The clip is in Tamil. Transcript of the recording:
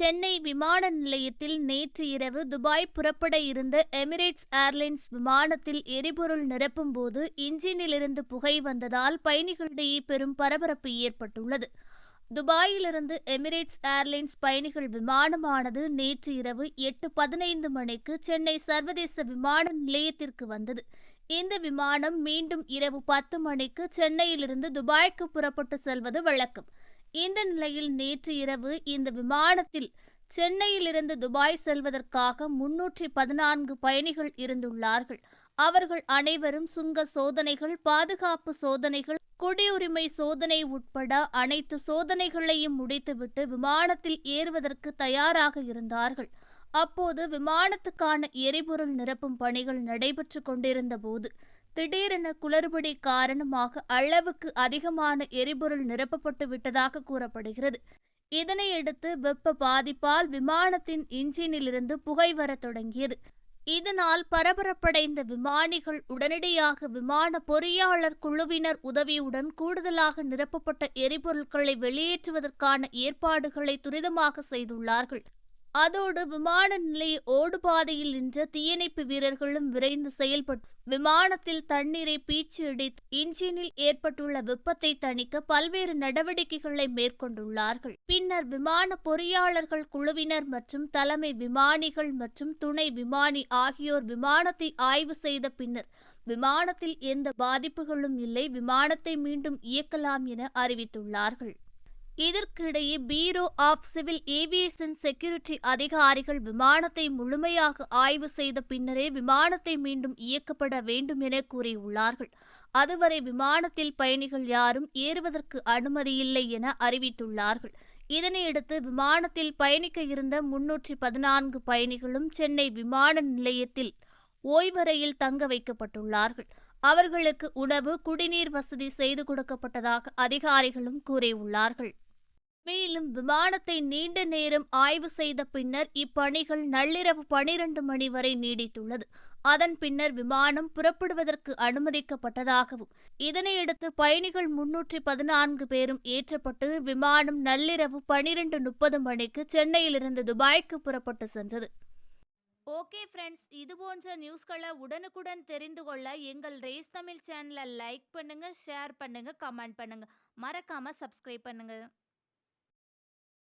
சென்னை விமான நிலையத்தில் நேற்று இரவு துபாய் புறப்பட இருந்த எமிரேட்ஸ் ஏர்லைன்ஸ் விமானத்தில் எரிபொருள் நிரப்பும் போது இன்ஜினிலிருந்து புகை வந்ததால் பயணிகளிடையே பெரும் பரபரப்பு ஏற்பட்டுள்ளது. துபாயிலிருந்து எமிரேட்ஸ் ஏர்லைன்ஸ் பயணிகள் விமானமானது நேற்று இரவு எட்டு பதினைந்து மணிக்கு சென்னை சர்வதேச விமான நிலையத்திற்கு வந்தது. இந்த விமானம் மீண்டும் இரவு பத்து மணிக்கு சென்னையிலிருந்து துபாய்க்கு புறப்பட்டு செல்வது வழக்கம். இந்த நிலையில் நேற்று இரவு இந்த விமானத்தில் சென்னையிலிருந்து துபாய் செல்வதற்காக முன்னூற்றி பதினான்கு பயணிகள் இருந்துள்ளார்கள். அவர்கள் அனைவரும் சுங்க சோதனைகள் பாதுகாப்பு சோதனைகள் குடியுரிமை சோதனை உட்பட அனைத்து சோதனைகளையும் முடித்துவிட்டு விமானத்தில் ஏறுவதற்கு தயாராக இருந்தார்கள். அப்போது விமானத்துக்கான எரிபொருள் நிரப்பும் பணிகள் நடைபெற்று கொண்டிருந்த போது திடீரென குளறுபடி காரணமாக அளவுக்கு அதிகமான எரிபொருள் நிரப்பப்பட்டு விட்டதாக கூறப்படுகிறது. இதனையடுத்து வெப்ப பாதிப்பால் விமானத்தின் இன்ஜினிலிருந்து புகை வரத் தொடங்கியது. இதனால் பரபரப்படைந்த விமானிகள் உடனடியாக விமான பொறியாளர் குழுவினர் உதவியுடன் கூடுதலாக நிரப்பப்பட்ட எரிபொருட்களை வெளியேற்றுவதற்கான ஏற்பாடுகளை துரிதமாக செய்துள்ளார்கள். அதோடு விமான நிலைய ஓடுபாதையில் நின்ற தீயணைப்பு வீரர்களும் விரைந்து செயல்பட்டு விமானத்தில் தண்ணீரை பீச்சு அடித்து இன்ஜினில் ஏற்பட்டுள்ள வெப்பத்தை தணிக்க பல்வேறு நடவடிக்கைகளை மேற்கொண்டுள்ளார்கள். பின்னர் விமான பொறியாளர்கள் குழுவினர் மற்றும் தலைமை விமானிகள் மற்றும் துணை விமானி ஆகியோர் விமானத்தை ஆய்வு செய்த பின்னர் விமானத்தில் எந்த பாதிப்புகளும் இல்லை விமானத்தை மீண்டும் இயக்கலாம் என அறிவித்துள்ளார்கள். இதற்கிடையே bureau of civil aviation security அதிகாரிகள் விமானத்தை முழுமையாக ஆய்வு செய்த பின்னரே விமானத்தை மீண்டும் இயக்கப்பட வேண்டும் என கூறியுள்ளார்கள். அதுவரை விமானத்தில் பயணிகள் யாரும் ஏறுவதற்கு அனுமதியில்லை என அறிவித்துள்ளார்கள். இதனையடுத்து விமானத்தில் பயணிக்க இருந்த முன்னூற்றி பதினான்கு பயணிகளும் சென்னை விமான நிலையத்தில் ஓய்வறையில் தங்க வைக்கப்பட்டுள்ளார்கள். அவர்களுக்கு உணவு குடிநீர் வசதி செய்து கொடுக்கப்பட்டதாக அதிகாரிகளும் கூறியுள்ளார்கள். மேலும் விமானத்தை நீண்ட நேரம் ஆய்வு செய்த பின்னர் இப்பணிகள் நள்ளிரவு பனிரெண்டு மணி வரை நீடித்துள்ளது. அதன் பின்னர் விமானம் புறப்படுவதற்கு அனுமதிக்கப்பட்டதாகவும் இதனையடுத்து பயணிகள் முன்னூற்றி பதினான்கு பேரும் ஏற்றப்பட்டு விமானம் நள்ளிரவு பனிரெண்டு முப்பது மணிக்கு சென்னையிலிருந்து துபாய்க்கு புறப்பட்டு சென்றது. ஓகே ஃப்ரெண்ட்ஸ் இது போன்ற நியூஸ்களை உடனுக்குடன் தெரிந்து கொள்ள எங்கள் ரேஸ் தமிழ் சேனலை லைக் பண்ணுங்க ஷேர் பண்ணுங்க கமெண்ட் பண்ணுங்க. மறக்காம சப்ஸ்கிரைப் பண்ணுங்க.